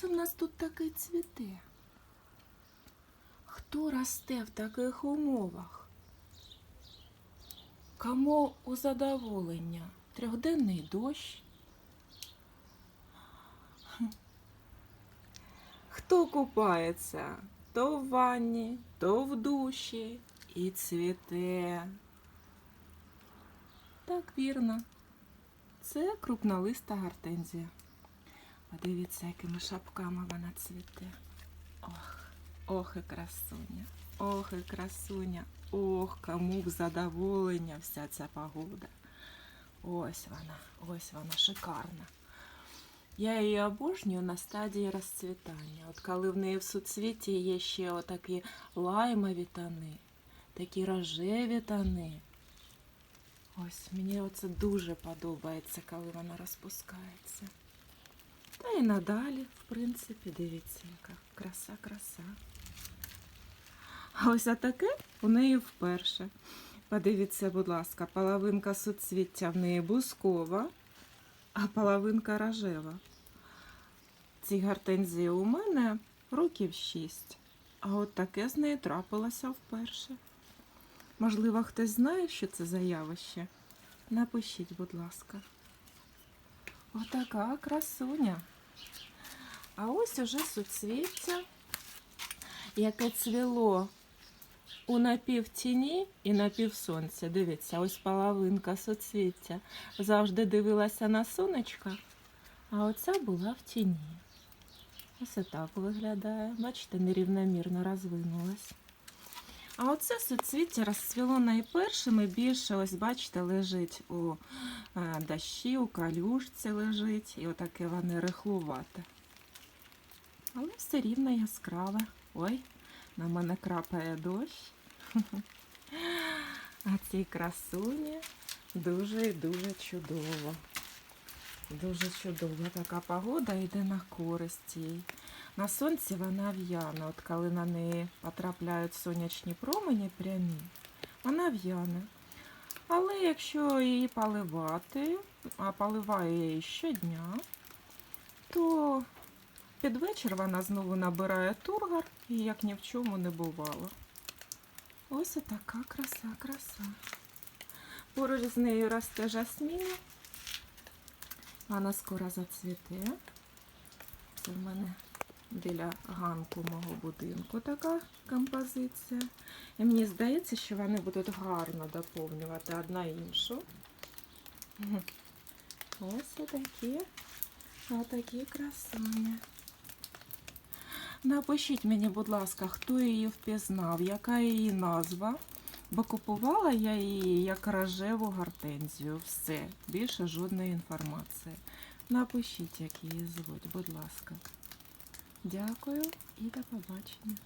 це в нас тут таке цвіте? Хто росте в таких умовах? Кому у задоволення? Трьохденний дощ? Хто купається то в ванні, то в душі і цвіте? Так вірно. Це крупнолиста гортензія. Подивіться, якими шапками вона цвіте. Ох, ох і красуня, ох і красуня, ох, кому в задоволення вся ця погода. Ось вона, ось вона шикарна. Я її обожнюю на стадії розцвітання. От коли в неї в суцвіті є ще отакі лаймові тони, такі рожеві тони. Ось мені оце дуже подобається, коли вона розпускається. Та і надалі, в принципі, дивіться, краса, краса. А ось таке у неї вперше. Подивіться, будь ласка, половинка суцвіття в неї бускова, а половинка рожева. Ці гортензії у мене років шість. А от таке з нею трапилося вперше. Можливо, хтось знає, що це за явище? Напишіть, будь ласка. Отака красуня. А ось уже суцвіття, яке цвіло у напівтіні і напівсонця. Дивіться, ось половинка суцвіття. Завжди дивилася на сонечко, а оця була в тіні. Ось так виглядає. Бачите, нерівномірно розвинулась. А оце суцвіття розцвіло найпершим і більше, ось бачите, лежить у е, дощі, у калюшці лежить, і отаке вони рихлувате. Але все рівно яскраве. Ой, на мене крапає дощ. А цій красуні дуже і дуже чудово. Дуже чудово. Така погода йде на користь їй. На сонці вона в'яне. От коли на неї потрапляють сонячні промені прямі, вона в'яне. Але якщо її поливати, а поливаю я її щодня, то під вечір вона знову набирає тургор і як ні в чому не бувало. Ось така краса, краса. Поруч з нею росте жасміна. Вона скоро зацвіте. Це в мене біля ганку мого будинку така композиція. І мені здається, що вони будуть гарно доповнювати одна іншу. Ось отакі, отакі красуні. Напишіть мені, будь ласка, хто її впізнав, яка її назва. Бо купувала я її як рожеву гортензію. Все, більше жодної інформації. Напишіть, як її звуть, будь ласка. Дякую і до побачення.